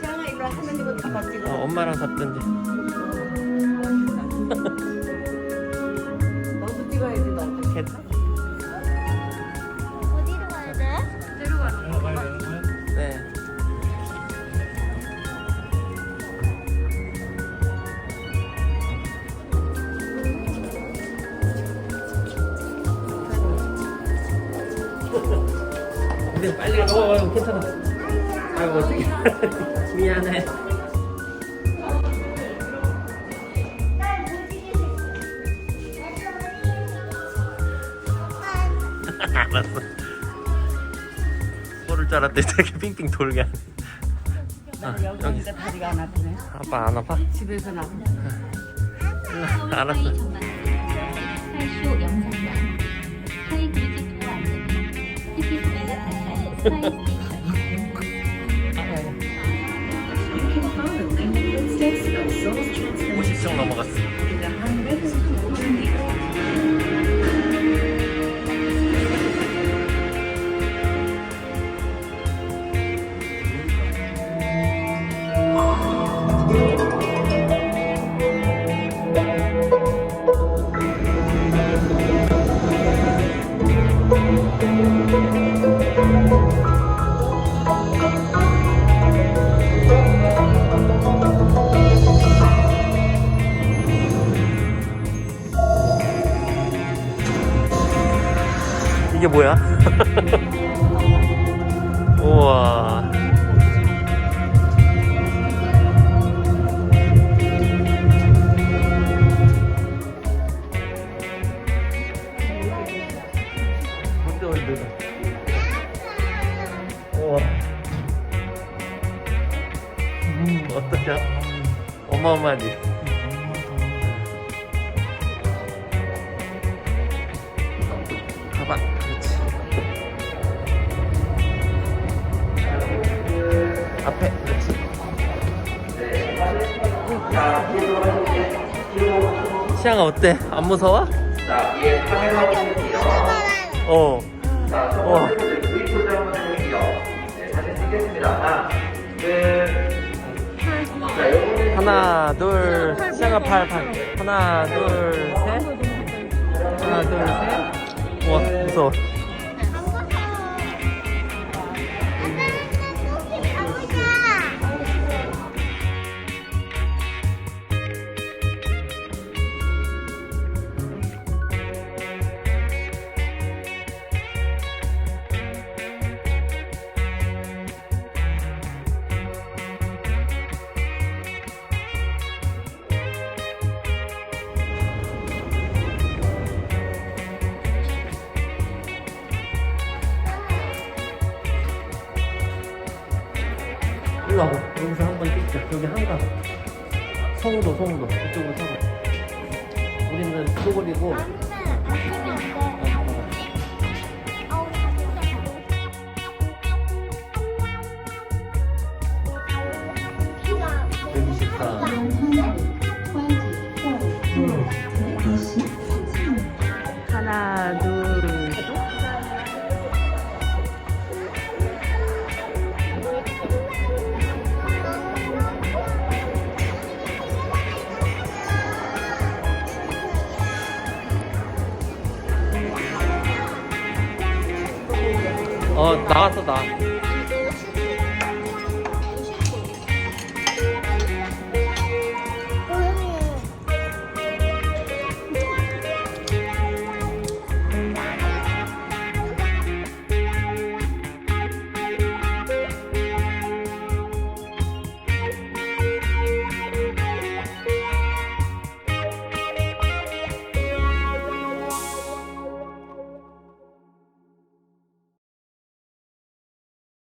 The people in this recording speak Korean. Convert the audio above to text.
시아가 일로 하나님은 다 받지고. 어, 엄마랑 잡든지. 너도 찍어야지 너. 괜찮아? 어디로 가야 돼? 내려 가는 거. 네. 우리 빨리 가. 어, 어, 괜찮아. 아이고 어떻게 미안해. 알았어. 소를 줄 알았더니 되게 빙빙 돌게 하네. 아, 여기 여기 오니까 다리가 안 아프네. 아빠 안 아파? 집에서 나. 알았어. 그리지 안내는 스 50층 넘어갔어. 이게 뭐야? 우와. 음? 어마어마하지? 가봐. 시향아 어때? 안 무서워? 어. 어. 하나, 둘, 시향아 팔, 팔. 하나, 둘, 셋. 하나, 둘, 셋. 우와, 무서워. 일로 와봐. 여기서 한 번 찍자. 여기 한강. 성우도, 성우도. 이쪽으로 서봐. 우리는 쪼그리고. 어, 나왔어, 나.